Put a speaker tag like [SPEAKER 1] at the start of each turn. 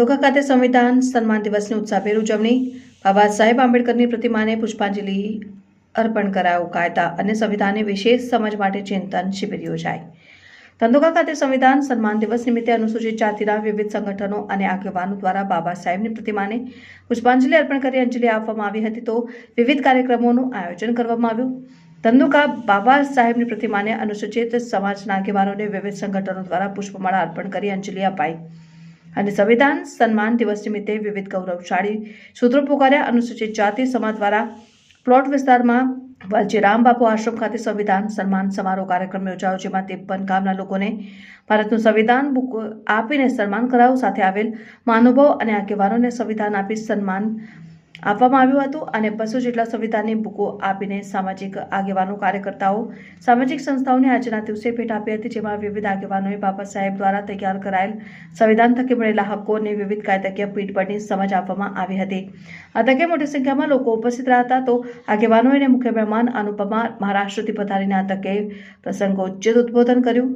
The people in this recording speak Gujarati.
[SPEAKER 1] ધોકા ખાતે સંવિધાન સન્માન દિવસની ઉત્સાહભેર ઉજવણી. બાબા સાહેબ આંબેડકરની પ્રતિમાને પુષ્પાંજલિ અર્પણ કરાયો કાયદા અને સંવિધાનની વિશેષ સમજ માટે ચિંતન શિબિર યોજાઈ ધંધોકા ખાતે સંવિધાન સન્માન દિવસ નિમિત્તે અનુસૂચિત જાતિના વિવિધ સંગઠનો અને આગેવાનો દ્વારા બાબા સાહેબની પ્રતિમાને પુષ્પાંજલિ અર્પણ કરી અંજલિ આપવામાં આવી હતી તો વિવિધ કાર્યક્રમોનું આયોજન કરવામાં આવ્યું. ધંધુકા બાબા સાહેબની પ્રતિમાને અનુસૂચિત સમાજના આગેવાનોને વિવિધ સંગઠનો દ્વારા પુષ્પમાળા અર્પણ કરી અંજલિ અપાઈ. અને સંવિધાન સન્માન દિવસ નિમિત્તે વિવિધ ગૌરવશાળી સૂત્રો પુકાર્યા. અનુસૂચિત જાતિ સમાજ દ્વારા પ્લોટ વિસ્તારમાં વાલજી રામ બાપુ આશ્રમ ખાતે સંવિધાન સન્માન સમારોહ કાર્યક્રમ યોજાયો, જેમાં ત્રેપન ગામના લોકોને ભારતનું સંવિધાન બુક આપીને સન્માન કરાયું. સાથે આવેલ મહાનુભાવ અને આગેવાનોને સંવિધાન આપી સન્માન આપવામાં આવ્યું હતું અને બસો જેટલા સંવિધાનની બુકો આપીને સામાજિક આગેવાનો, કાર્યકર્તાઓ, સામાજિક સંસ્થાઓને આજના દિવસે ભેટ આપી હતી, જેમાં વિવિધ આગેવાનોએ બાબા સાહેબ દ્વારા તૈયાર કરાયેલ સંવિધાન થકી મળેલા હક્કો અને વિવિધ કાયદાકીય પીઠબળની સમજ આપવામાં આવી હતી. આ તકે મોટી સંખ્યામાં લોકો ઉપસ્થિત રહ્યા હતા, તો આગેવાનોએ મુખ્ય મહેમાન અનુપમા મહારાષ્ટ્રથી પધારીને આ તકે પ્રસંગોચિત ઉદ્બોધન કર્યું.